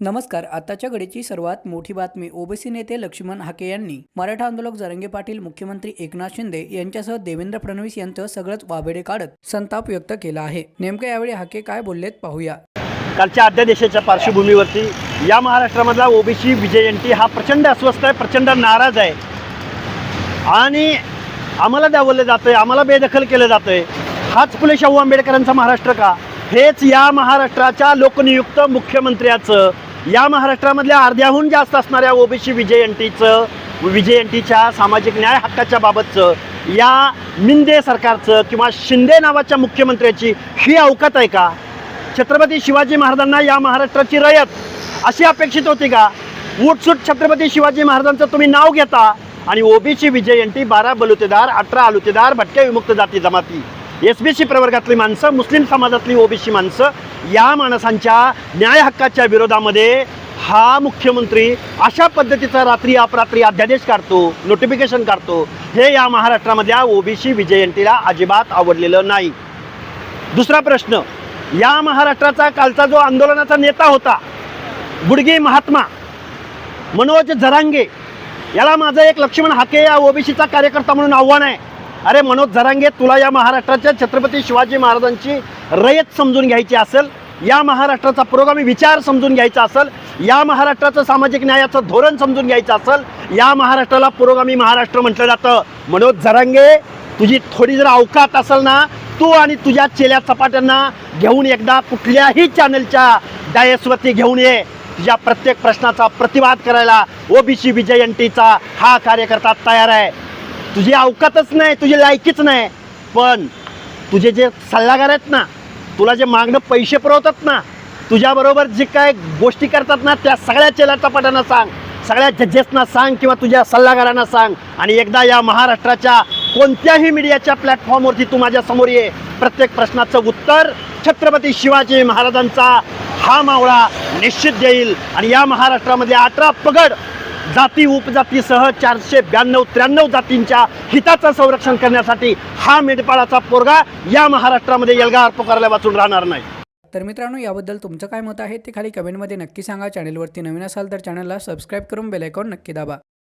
नमस्कार आताच्या घडीची सर्वात मोठी बातमी ओबीसी नेते लक्ष्मण हाके यांनी मराठा आंदोलक जरंगे पाटील मुख्यमंत्री एकनाथ शिंदे यांच्यासह देवेंद्र फडणवीस यांचं सगळंच वाबेडे काढत संताप व्यक्त केला आहे. नेमकं यावेळी हाके काय बोललेत पाहूया. कालच्या अध्यादेशाच्या पार्श्वभूमीवरती या महाराष्ट्रामधला ओबीसी विजयंती हा प्रचंड अस्वस्थ आहे प्रचंड नाराज आहे. आणि आम्हाला दावलं जातं आहे आम्हाला बेदखल केलं जातं आहे हाच फुले शाहू आंबेडकरांचा महाराष्ट्र का? हेच या महाराष्ट्राच्या लोकनियुक्त मुख्यमंत्र्याचं. या महाराष्ट्रामधल्या अर्ध्याहून जास्त असणाऱ्या ओबीसी विजयंतीचं विजयंतीच्या सामाजिक न्याय हक्काच्या बाबतचं या मिंदे सरकारचं किंवा शिंदे नावाच्या मुख्यमंत्र्याची ही अवकात आहे का? छत्रपती शिवाजी महाराजांना या महाराष्ट्राची रयत अशी अपेक्षित होती का? उठसूट छत्रपती शिवाजी महाराजांचं तुम्ही नाव घेता आणि ओबीसी विजयंती बारा बलुतेदार अठरा आलुतेदार भटक्या विमुक्त जाती जमाती. एस बी सी प्रवर्गातली माणसं मुस्लिम समाजातली ओबीसी माणसं या माणसांच्या न्याय हक्काच्या विरोधामध्ये हा मुख्यमंत्री अशा पद्धतीचा रात्री अपरात्री अध्यादेश काढतो नोटिफिकेशन काढतो. हे या महाराष्ट्रामधल्या ओबीसी विजयंतीला अजिबात आवडलेलं नाही. दुसरा प्रश्न या महाराष्ट्राचा कालचा जो आंदोलनाचा नेता होता गुडगे महात्मा मनोज झरांगे याला माझं एक लक्ष्मण हाके या ओबीसीचा कार्यकर्ता म्हणून आव्हान आहे. अरे मनोज जरांगे तुला या महाराष्ट्राच्या छत्रपती शिवाजी महाराजांची रयत समजून घ्यायची असेल या महाराष्ट्राचा पुरोगामी विचार समजून घ्यायचा असेल या महाराष्ट्राचं सामाजिक न्यायाचं धोरण समजून घ्यायचं असेल या महाराष्ट्राला पुरोगामी महाराष्ट्र म्हटलं जातं. मनोज जरांगे तुझी थोडी जर अवकात असेल ना तू आणि तुझ्या चेल्या चपाट्यांना घेऊन एकदा कुठल्याही चॅनलच्या डायसवरती घेऊन ये. तुझ्या प्रत्येक प्रश्नाचा प्रतिवाद करायला ओबीसी विजयंतीचा हा कार्यकर्ता तयार आहे. तुझी अवकातच नाही तुझी लायकीच नाही. पण तुझे जे सल्लागार आहेत ना तुला जे मागणं पैसे पुरवतात ना तुझ्याबरोबर जे काय गोष्टी करतात ना त्या सगळ्या चेलाटपाटांना सांग. सगळ्या जजेसना सांग किंवा तुझ्या सल्लागारांना सांग. आणि एकदा या महाराष्ट्राच्या कोणत्याही मीडियाच्या प्लॅटफॉर्मवरती तू माझ्यासमोर ये. प्रत्येक प्रश्नाचं उत्तर छत्रपती शिवाजी महाराजांचा हा मावळा निश्चित देईल आणि या महाराष्ट्रामध्ये अठरा पगड जाती उपजातीसह चारशे ब्याण्णव त्र्याण्णव जातींच्या हिताचं संरक्षण करण्यासाठी हा मेंढपाळाचा पोरगा या महाराष्ट्रामध्ये एल्गार पुकारल्या वाचून राहणार नाही. तर मित्रांनो याबद्दल तुमचं काय मत आहे ते खाली कमेंटमध्ये नक्की सांगा. चॅनलवरती नवीन असाल तर चॅनलला सबस्क्राईब करून बेलायकॉन नक्की दाबा.